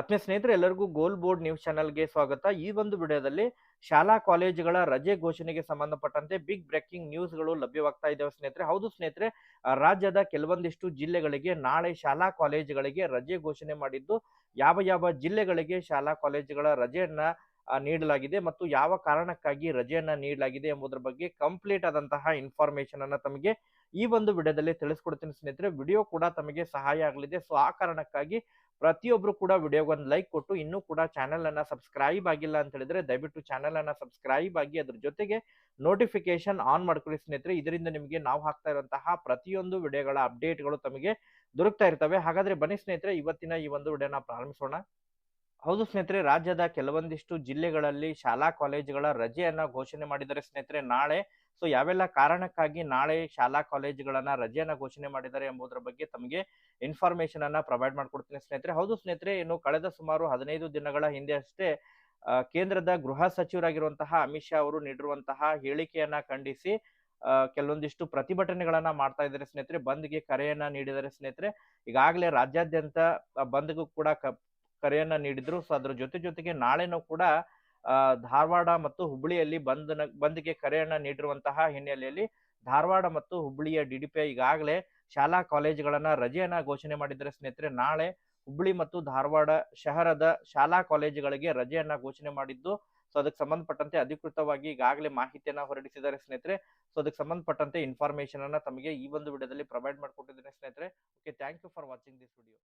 ಆತ್ಮೀಯ ಸ್ನೇಹಿತರೆ, ಎಲ್ಲರಿಗೂ ಗೋಲ್ ಬೋರ್ಡ್ ನ್ಯೂಸ್ ಚಾನಲ್ಗೆ ಸ್ವಾಗತ. ಈ ಒಂದು ವಿಡಿಯೋದಲ್ಲಿ ಶಾಲಾ ಕಾಲೇಜುಗಳ ರಜೆ ಘೋಷಣೆಗೆ ಸಂಬಂಧಪಟ್ಟಂತೆ ಬಿಗ್ ಬ್ರೇಕಿಂಗ್ ನ್ಯೂಸ್ಗಳು ಲಭ್ಯವಾಗ್ತಾ ಇದ್ದಾವೆ ಸ್ನೇಹಿತರೆ. ಹೌದು ಸ್ನೇಹಿತರೆ ರಾಜ್ಯದ ಕೆಲವೊಂದಿಷ್ಟು ಜಿಲ್ಲೆಗಳಿಗೆ ನಾಳೆ ಶಾಲಾ ಕಾಲೇಜುಗಳಿಗೆ ರಜೆ ಘೋಷಣೆ ಮಾಡಿದ್ದು, ಯಾವ ಯಾವ ಜಿಲ್ಲೆಗಳಿಗೆ ಶಾಲಾ ಕಾಲೇಜುಗಳ ರಜೆಯನ್ನ ನೀಡಲಾಗಿದೆ ಮತ್ತು ಯಾವ ಕಾರಣಕ್ಕಾಗಿ ರಜೆಯನ್ನ ನೀಡಲಾಗಿದೆ ಎಂಬುದರ ಬಗ್ಗೆ ಕಂಪ್ಲೀಟ್ ಆದಂತಹ ಇನ್ಫಾರ್ಮೇಶನ್ ಅನ್ನ ತಮಗೆ ಈ ಒಂದು ವಿಡಿಯೋದಲ್ಲಿ ತಿಳಿಸ್ಕೊಡ್ತೀನಿ ಸ್ನೇಹಿತರೆ. ವಿಡಿಯೋ ಕೂಡ ತಮಗೆ ಸಹಾಯ ಆಗಲಿದೆ. ಸೊ ಆ ಕಾರಣಕ್ಕಾಗಿ ಪ್ರತಿಯೊಬ್ರು ಕೂಡ ವಿಡಿಯೋಗೆ ಒಂದು ಲೈಕ್ ಕೊಟ್ಟು, ಇನ್ನೂ ಕೂಡ ಚಾನೆಲ್ ಅನ್ನ ಸಬ್ಸ್ಕ್ರೈಬ್ ಆಗಿಲ್ಲ ಅಂತ ಹೇಳಿದ್ರೆ ದಯವಿಟ್ಟು ಚಾನೆಲ್ ಅನ್ನ ಸಬ್ಸ್ಕ್ರೈಬ್ ಆಗಿ ಅದ್ರ ಜೊತೆಗೆ ನೋಟಿಫಿಕೇಶನ್ ಆನ್ ಮಾಡ್ಕೊಳ್ಳಿ ಸ್ನೇಹಿತರೆ. ಇದರಿಂದ ನಿಮಗೆ ನಾವು ಹಾಕ್ತಾ ಇರುವಂತಹ ಪ್ರತಿಯೊಂದು ವಿಡಿಯೋಗಳ ಅಪ್ಡೇಟ್ಗಳು ತಮಗೆ ದೊರಕ್ತಾ ಇರ್ತವೆ. ಹಾಗಾದ್ರೆ ಬನ್ನಿ ಸ್ನೇಹಿತರೆ, ಇವತ್ತಿನ ಈ ಒಂದು ವಿಡಿಯೋನ ಪ್ರಾರಂಭಿಸೋಣ. ಹೌದು ಸ್ನೇಹಿತರೆ, ರಾಜ್ಯದ ಕೆಲವೊಂದಿಷ್ಟು ಜಿಲ್ಲೆಗಳಲ್ಲಿ ಶಾಲಾ ಕಾಲೇಜುಗಳ ರಜೆಯನ್ನ ಘೋಷಣೆ ಮಾಡಿದರೆ ಸ್ನೇಹಿತರೆ ನಾಳೆ. ಸೊ, ಯಾವೆಲ್ಲ ಕಾರಣಕ್ಕಾಗಿ ನಾಳೆ ಶಾಲಾ ಕಾಲೇಜುಗಳನ್ನ ರಜೆಯನ್ನ ಘೋಷಣೆ ಮಾಡಿದ್ದಾರೆ ಎಂಬುದರ ಬಗ್ಗೆ ತಮಗೆ ಇನ್ಫಾರ್ಮೇಶನ್ ಅನ್ನ ಪ್ರೊವೈಡ್ ಮಾಡ್ಕೊಡ್ತೀನಿ ಸ್ನೇಹಿತರೆ. ಹೌದು ಸ್ನೇಹಿತರೆ, ಇನ್ನು ಕಳೆದ ಸುಮಾರು ಹದಿನೈದು ದಿನಗಳ ಹಿಂದೆ ಅಷ್ಟೇ ಕೇಂದ್ರದ ಗೃಹ ಸಚಿವರಾಗಿರುವಂತಹ ಅಮಿತ್ ಶಾ ಅವರು ನೀಡಿರುವಂತಹ ಹೇಳಿಕೆಯನ್ನ ಖಂಡಿಸಿ ಕೆಲವೊಂದಿಷ್ಟು ಪ್ರತಿಭಟನೆಗಳನ್ನ ಮಾಡ್ತಾ ಇದ್ದಾರೆ ಸ್ನೇಹಿತರೆ. ಬಂದ್ಗೆ ಕರೆಯನ್ನ ನೀಡಿದ್ದಾರೆ ಸ್ನೇಹಿತರೆ. ಈಗಾಗಲೇ ರಾಜ್ಯಾದ್ಯಂತ ಬಂದ್ಗೂ ಕೂಡ ಕರೆಯನ್ನ ನೀಡಿದ್ರು. ಸೊ ಅದ್ರ ಜೊತೆ ಜೊತೆಗೆ ನಾಳೆನೂ ಕೂಡ ಧಾರವಾಡ ಮತ್ತು ಹುಬ್ಬಳ್ಳಿಯಲ್ಲಿ ಬಂದ್ ಬಂದ್ಗೆ ಕರೆಯನ್ನ ನೀಡಿರುವಂತಹ ಹಿನ್ನೆಲೆಯಲ್ಲಿ ಧಾರವಾಡ ಮತ್ತು ಹುಬ್ಬಳ್ಳಿಯ ಡಿಡಿಪಿ ಈಗಾಗಲೇ ಶಾಲಾ ಕಾಲೇಜುಗಳನ್ನ ರಜೆಯನ್ನ ಘೋಷಣೆ ಮಾಡಿದ್ದಾರೆ. ಸ್ನೇಹಿತರೆ, ನಾಳೆ ಹುಬ್ಬಳ್ಳಿ ಮತ್ತು ಧಾರವಾಡ ಶಹರದ ಶಾಲಾ ಕಾಲೇಜುಗಳಿಗೆ ರಜೆಯನ್ನ ಘೋಷಣೆ ಮಾಡಿದ್ದು. ಸೊ ಅದಕ್ಕೆ ಸಂಬಂಧಪಟ್ಟಂತೆ ಅಧಿಕೃತವಾಗಿ ಈಗಾಗಲೇ ಮಾಹಿತಿಯನ್ನ ಹೊರಡಿಸಿದ್ದಾರೆ ಸ್ನೇಹಿತರೆ. ಸೊ ಅದಕ್ಕೆ ಸಂಬಂಧಪಟ್ಟಂತೆ ಇನ್ಫಾರ್ಮೇಶನ್ ಅನ್ನ ತಮಗೆ ಈ ಒಂದು ವಿಡಿಯೋದಲ್ಲಿ ಪ್ರೊವೈಡ್ ಮಾಡ್ಕೊಟ್ಟಿದ್ದೇನೆ ಸ್ನೇಹಿತರೆ. Okay thank you for watching this video